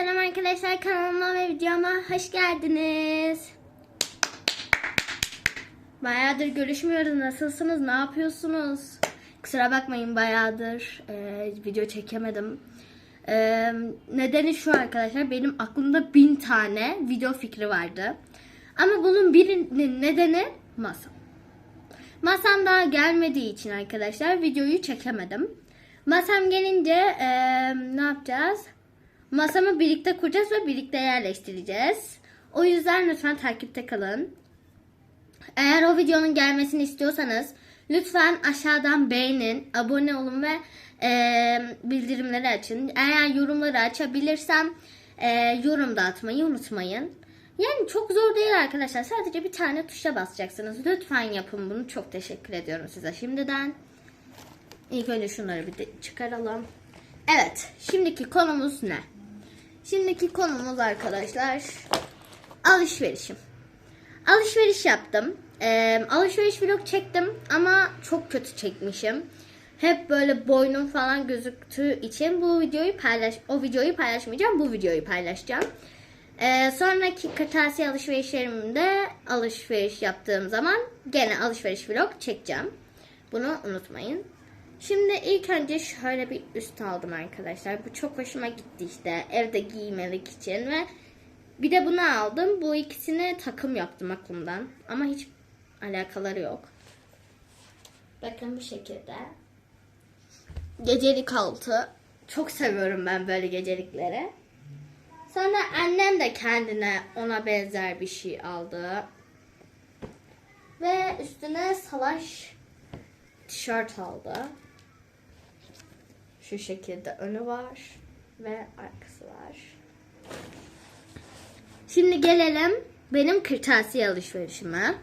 selam arkadaşlar kanalıma ve videoma hoş geldiniz. Bayağıdır görüşmüyoruz. Nasılsınız? Ne yapıyorsunuz? Kusura bakmayın bayağıdır e, video çekemedim. E, nedeni şu arkadaşlar. Benim aklımda bin tane video fikri vardı. Ama bunun birinin nedeni masam. Masam daha gelmediği için arkadaşlar videoyu çekemedim. Masam gelince e, ne yapacağız? Masamı birlikte kuracağız ve birlikte yerleştireceğiz. O yüzden lütfen takipte kalın. Eğer o videonun gelmesini istiyorsanız lütfen aşağıdan beğenin, abone olun ve e, bildirimleri açın. Eğer yorumları açabilirsem e, yorum da atmayı unutmayın. Yani çok zor değil arkadaşlar. Sadece bir tane tuşa basacaksınız. Lütfen yapın bunu. Çok teşekkür ediyorum size şimdiden. İlk önce şunları bir de çıkaralım. Evet. Şimdiki konumuz ne? Şimdiki konumuz arkadaşlar alışverişim. Alışveriş yaptım. Ee, alışveriş vlog çektim ama çok kötü çekmişim. Hep böyle boynum falan gözüktüğü için bu videoyu paylaş o videoyu paylaşmayacağım. Bu videoyu paylaşacağım. Ee, sonraki kırtasiye alışverişlerimde alışveriş yaptığım zaman gene alışveriş vlog çekeceğim. Bunu unutmayın. Şimdi ilk önce şöyle bir üst aldım arkadaşlar. Bu çok hoşuma gitti işte evde giymelik için ve bir de bunu aldım. Bu ikisini takım yaptım aklımdan. Ama hiç alakaları yok. Bakın bu şekilde. Gecelik altı. Çok seviyorum ben böyle gecelikleri. Sonra annem de kendine ona benzer bir şey aldı. Ve üstüne salaş tişört aldı. Şu şekilde önü var ve arkası var. Şimdi gelelim benim kırtasiye alışverişime.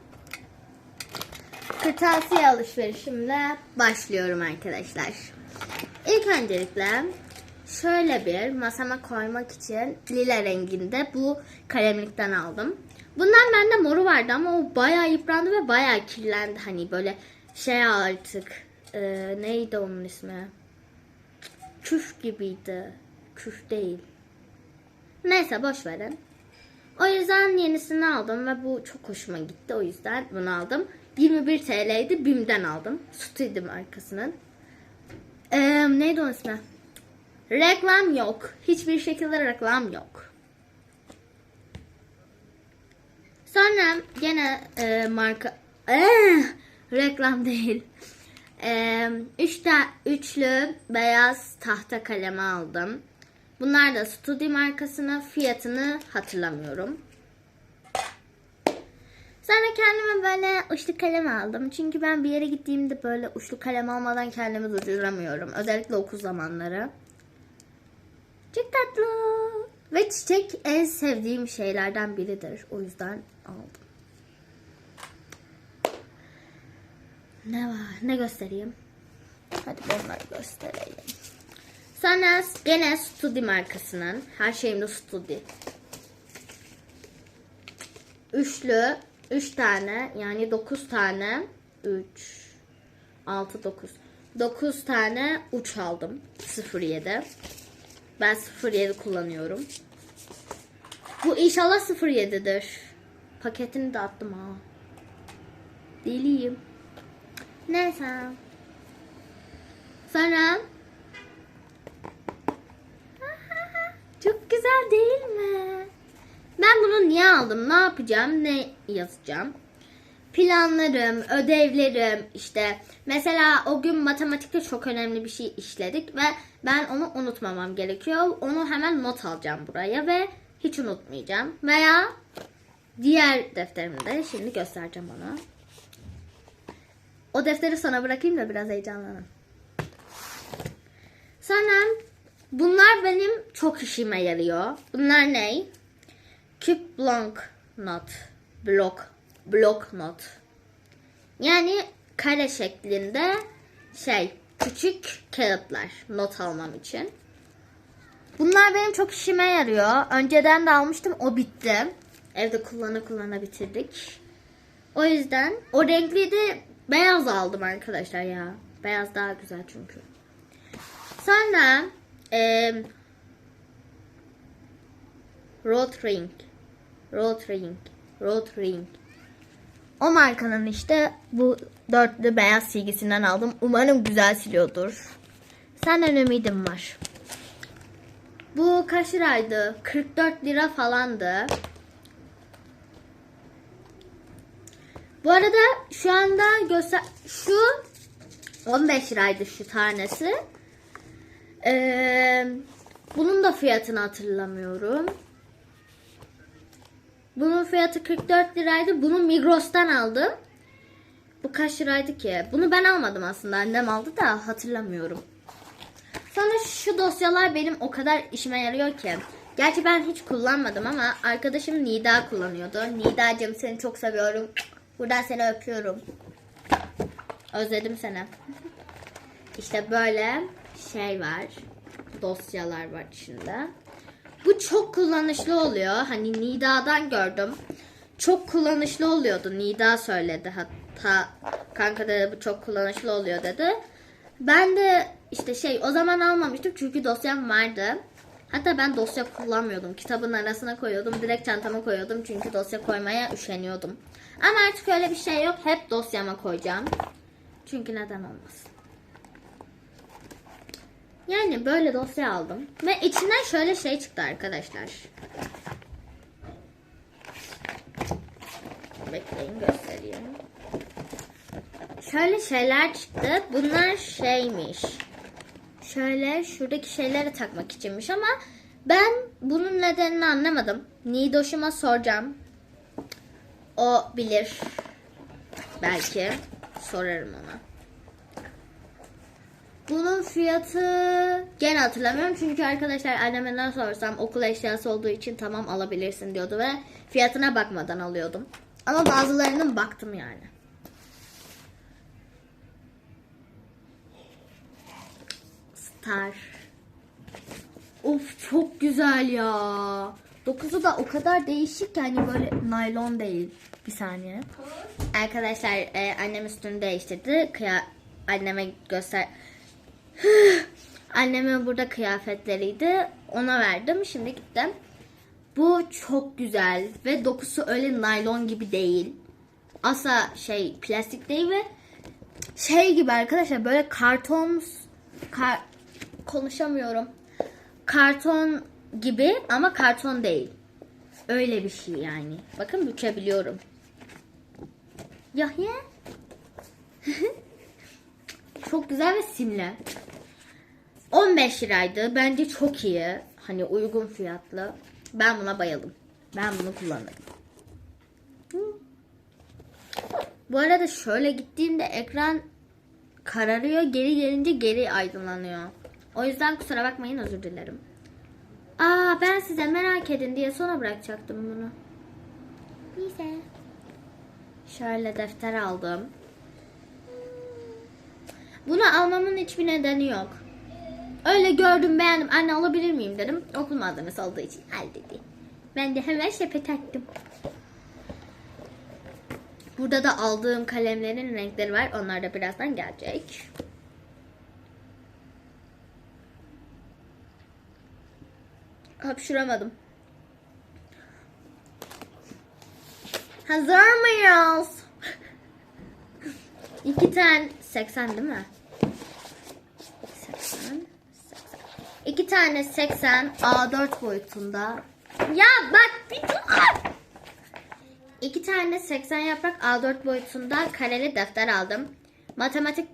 Kırtasiye alışverişimle başlıyorum arkadaşlar. İlk öncelikle şöyle bir masama koymak için lila renginde bu kalemlikten aldım. Bundan bende moru vardı ama o bayağı yıprandı ve bayağı kirlendi. Hani böyle şey artık e, neydi onun ismi? Küf gibiydi. Küf değil. Neyse boş verin. O yüzden yenisini aldım ve bu çok hoşuma gitti. O yüzden bunu aldım. 21 TL'ydi. BİM'den aldım. Sütüydü markasının. Ee, neydi onun ismi? Reklam yok. Hiçbir şekilde reklam yok. Sonra gene e, marka ee, reklam değil. Ee, üç üçlü beyaz tahta kalemi aldım. Bunlar da Studi markasına fiyatını hatırlamıyorum. Sonra kendime böyle uçlu kalem aldım. Çünkü ben bir yere gittiğimde böyle uçlu kalem almadan kendimi durduramıyorum. Özellikle okul zamanları. Çok tatlı. Ve çiçek en sevdiğim şeylerden biridir. O yüzden aldım. Ne var? Ne göstereyim? Hadi bunları göstereyim. Sonra gene Studi markasının. Her şeyimde Studi. Üçlü. Üç tane. Yani dokuz tane. Üç. Altı dokuz. Dokuz tane uç aldım. 07. Ben 07 kullanıyorum. Bu inşallah 07'dir. Paketini de attım ha. Deliyim. Neyse. Sonra Çok güzel değil mi? Ben bunu niye aldım? Ne yapacağım? Ne yazacağım? Planlarım, ödevlerim işte. Mesela o gün matematikte çok önemli bir şey işledik ve ben onu unutmamam gerekiyor. Onu hemen not alacağım buraya ve hiç unutmayacağım. Veya diğer defterimde şimdi göstereceğim onu. O defteri sana bırakayım da biraz heyecanlanın. Sonra bunlar benim çok işime yarıyor. Bunlar ne? Küp block not. Block. Block not. Yani kare şeklinde şey küçük kağıtlar not almam için. Bunlar benim çok işime yarıyor. Önceden de almıştım o bitti. Evde kullana kullana bitirdik. O yüzden o renkli de beyaz aldım arkadaşlar ya. Beyaz daha güzel çünkü. Sonra e, Rotring. Rotring. Rotring. O markanın işte bu dörtlü beyaz silgisinden aldım. Umarım güzel siliyordur. Senden ümidim var. Bu kaç liraydı? 44 lira falandı. Bu arada şu anda göster şu 15 liraydı şu tanesi. Ee, bunun da fiyatını hatırlamıyorum. Bunun fiyatı 44 liraydı. Bunu Migros'tan aldım. Bu kaç liraydı ki? Bunu ben almadım aslında. Annem aldı da hatırlamıyorum. Sonra şu dosyalar benim o kadar işime yarıyor ki. Gerçi ben hiç kullanmadım ama arkadaşım Nida kullanıyordu. Nida'cığım seni çok seviyorum. Buradan seni öpüyorum. Özledim seni. İşte böyle şey var. Dosyalar var içinde. Bu çok kullanışlı oluyor. Hani Nida'dan gördüm. Çok kullanışlı oluyordu. Nida söyledi hatta. Kanka dedi bu çok kullanışlı oluyor dedi. Ben de işte şey o zaman almamıştım çünkü dosyam vardı. Hatta ben dosya kullanmıyordum. Kitabın arasına koyuyordum. Direkt çantama koyuyordum. Çünkü dosya koymaya üşeniyordum. Ama artık öyle bir şey yok. Hep dosyama koyacağım. Çünkü neden olmasın. Yani böyle dosya aldım. Ve içinden şöyle şey çıktı arkadaşlar. Bekleyin göstereyim. Şöyle şeyler çıktı. Bunlar şeymiş. Şöyle şuradaki şeyleri takmak içinmiş ama ben bunun nedenini anlamadım. Nidoş'uma soracağım. O bilir. Belki sorarım ona. Bunun fiyatı gene hatırlamıyorum çünkü arkadaşlar anneme ne sorsam okul eşyası olduğu için tamam alabilirsin diyordu ve fiyatına bakmadan alıyordum. Ama bazılarının baktım yani. Star. Of çok güzel ya. Dokuzu da o kadar değişik ki hani böyle naylon değil. Bir saniye. Arkadaşlar e, annem üstünü değiştirdi. Kıya anneme göster. Annemin burada kıyafetleriydi. Ona verdim. Şimdi gittim. Bu çok güzel ve dokusu öyle naylon gibi değil. Asla şey plastik değil ve şey gibi arkadaşlar böyle karton kar, konuşamıyorum. Karton gibi ama karton değil. Öyle bir şey yani. Bakın bükebiliyorum. Yahya. çok güzel ve simli. 15 liraydı. Bence çok iyi. Hani uygun fiyatlı. Ben buna bayıldım. Ben bunu kullanırım. Bu arada şöyle gittiğimde ekran kararıyor. Geri gelince geri aydınlanıyor. O yüzden kusura bakmayın özür dilerim. Aa ben size merak edin diye sona bırakacaktım bunu. Neyse. Şöyle defter aldım. Bunu almamın hiçbir nedeni yok. Öyle gördüm beğendim. Anne alabilir miyim dedim. Okul malzemesi olduğu için al dedi. Ben de hemen sepete attım. Burada da aldığım kalemlerin renkleri var. Onlar da birazdan gelecek. Hapşıramadım. Hazır mıyız? İki tane 80 değil mi? 80 80. İki tane 80 A4 boyutunda. Ya bak bir dur. İki tane 80 yaprak A4 boyutunda kareli defter aldım. Matematik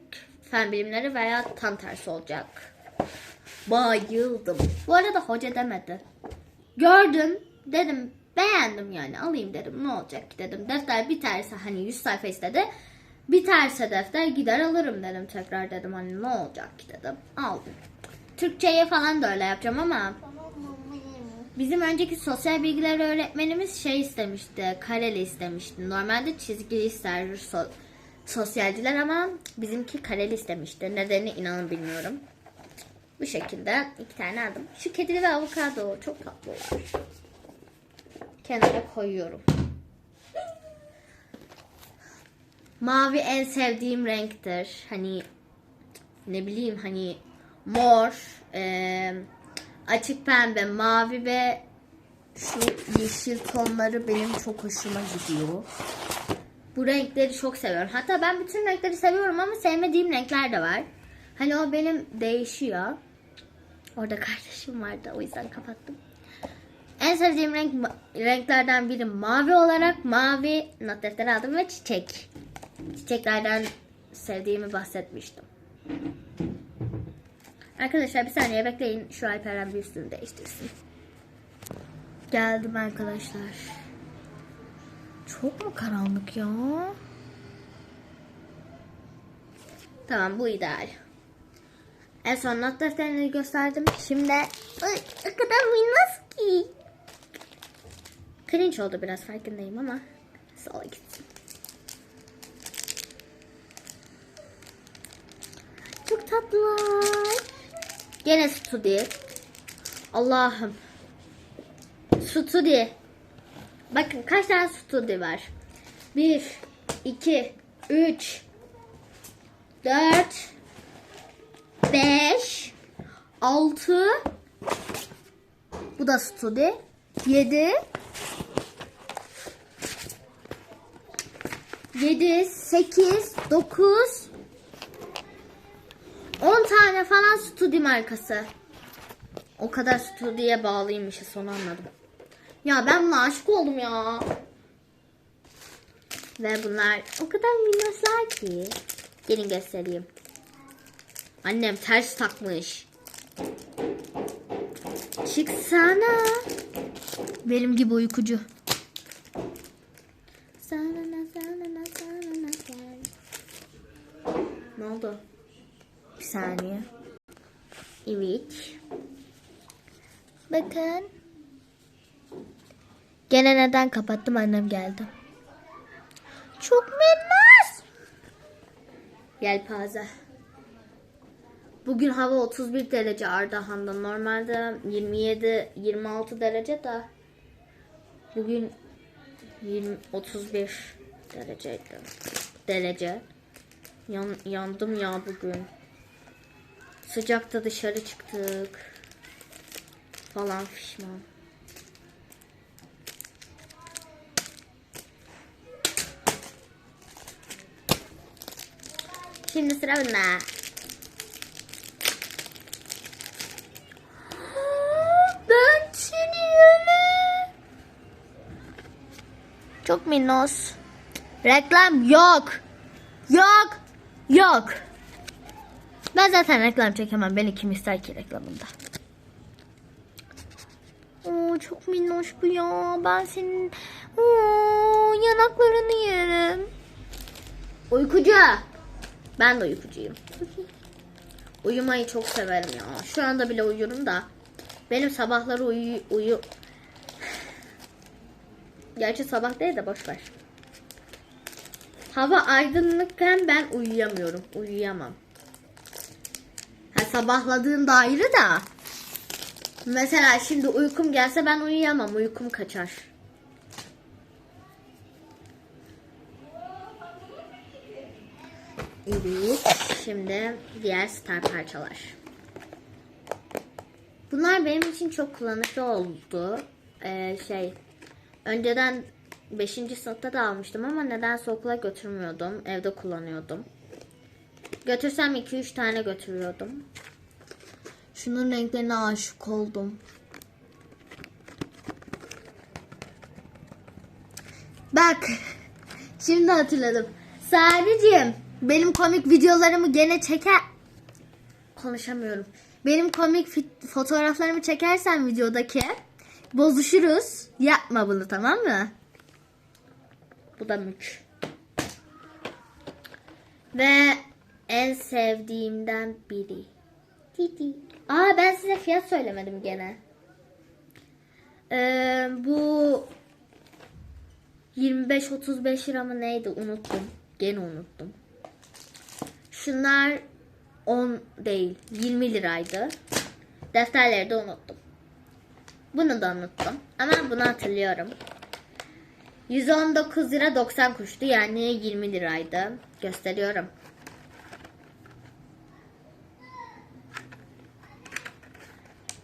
fen bilimleri veya tam tersi olacak. Bayıldım. Bu arada hoca demedi. Gördüm. Dedim beğendim yani alayım dedim. Ne olacak ki dedim. Defter biterse hani 100 sayfa istedi. Biterse defter gider alırım dedim tekrar dedim. Hani ne olacak ki dedim. Aldım. Türkçe'ye falan da öyle yapacağım ama bizim önceki sosyal bilgiler öğretmenimiz şey istemişti. Kareli istemişti. Normalde çizgili ister so- sosyalciler ama bizimki kareli istemişti. Nedeni inanın bilmiyorum. Bu şekilde iki tane aldım. Şu kedili ve avokado çok tatlılar. Kenara koyuyorum. Mavi en sevdiğim renktir. Hani ne bileyim hani mor, e, açık pembe, mavi ve Şu yeşil tonları benim çok hoşuma gidiyor. Bu renkleri çok seviyorum. Hatta ben bütün renkleri seviyorum ama sevmediğim renkler de var. Hani o benim değişiyor. Orada kardeşim vardı o yüzden kapattım. En sevdiğim renk renklerden biri mavi olarak mavi not defteri aldım ve çiçek. Çiçeklerden sevdiğimi bahsetmiştim. Arkadaşlar bir saniye bekleyin. Şu Alperen bir üstünü değiştirsin. Geldim arkadaşlar. Çok mu karanlık ya? Tamam bu ideal. En son not defterini gösterdim. Şimdi o kadar minnoş ki. Cringe oldu biraz farkındayım ama sola gitsin. Çok tatlılar. Gene studi. Allah'ım. Studi. Bakın kaç tane studi var. 1, 2, 3, 4, 5, 6, bu da studi. 7, 7, 8, 9, 10 tane falan studi markası. O kadar studiye bağlıymışız son anladım. Ya ben buna aşık oldum ya. Ve bunlar o kadar minnoşlar ki. Gelin göstereyim. Annem ters takmış. Çıksana. Benim gibi uykucu. Ne oldu? Bir saniye. Evet. Bakın. Gene neden kapattım annem geldi. Çok minnoş. Yelpaze. Bugün hava 31 derece Ardahan'da. Normalde 27-26 derece de bugün 20, 31 dereceydi. Derece. Yan, yandım ya bugün. Sıcakta dışarı çıktık. Falan fişman. Şimdi sıra bunda. Ben seni öyle. Çok minnoş. Reklam yok. Yok. Yok. Ben zaten reklam çekemem. Beni kim ister ki reklamında. Oo, çok minnoş bu ya. Ben senin Oo, yanaklarını yerim. Uykucu. Ben de uykucuyum. Uyumayı çok severim ya. Şu anda bile uyuyorum da. Benim sabahları uyu... uyu... Gerçi sabah değil de boş ver. Hava aydınlıkken ben uyuyamıyorum. Uyuyamam. Ha, sabahladığımda ayrı da. Mesela şimdi uykum gelse ben uyuyamam. Uykum kaçar. Evet. Şimdi diğer star parçalar. Bunlar benim için çok kullanışlı oldu. Ee, şey önceden 5. sınıfta da almıştım ama nedense okula götürmüyordum. Evde kullanıyordum. Götürsem 2-3 tane götürüyordum. Şunun renklerine aşık oldum. Bak. Şimdi hatırladım. Sadece benim komik videolarımı gene çeker. Konuşamıyorum. Benim komik fotoğraflarımı çekersen videodaki bozuşuruz. Yapma bunu tamam mı? Bu da mük. Ve en sevdiğimden biri. Titi. Aa ben size fiyat söylemedim gene. Ee, bu 25-35 lira mı neydi unuttum. Gene unuttum. Şunlar 10 değil 20 liraydı. Defterleri de unuttum. Bunu da unuttum. Ama bunu hatırlıyorum. 119 lira 90 kuştu. Yani 20 liraydı. Gösteriyorum.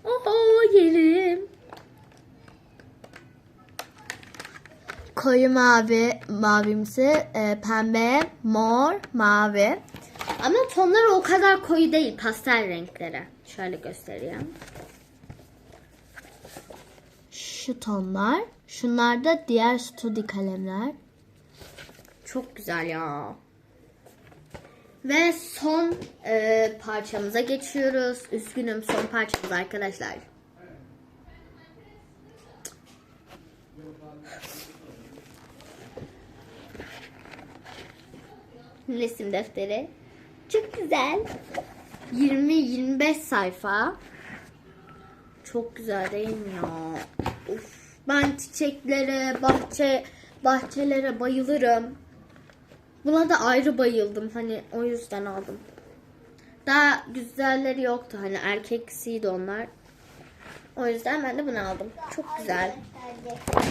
Oho yerim. koyu mavi, mavimsi, e, pembe, mor, mavi. Ama tonları o kadar koyu değil. Pastel renkleri. Şöyle göstereyim. Şu tonlar. Şunlar da diğer studi kalemler. Çok güzel ya. Ve son e, parçamıza geçiyoruz. Üzgünüm son parçamız arkadaşlar. Resim defteri. Çok güzel. 20-25 sayfa. Çok güzel değil mi ya? Ben çiçeklere, bahçe bahçelere bayılırım. Buna da ayrı bayıldım. Hani o yüzden aldım. Daha güzelleri yoktu. Hani erkeksiydi onlar. O yüzden ben de bunu aldım. Çok güzel.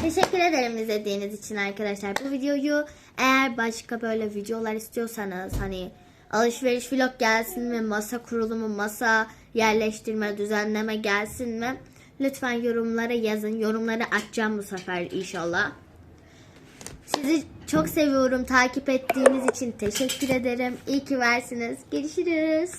Teşekkür ederim izlediğiniz için arkadaşlar. Bu videoyu eğer başka böyle videolar istiyorsanız hani alışveriş vlog gelsin mi, masa kurulumu, masa yerleştirme, düzenleme gelsin mi? Lütfen yorumlara yazın. Yorumları açacağım bu sefer inşallah. Sizi çok seviyorum. Takip ettiğiniz için teşekkür ederim. İyi ki varsınız. Görüşürüz.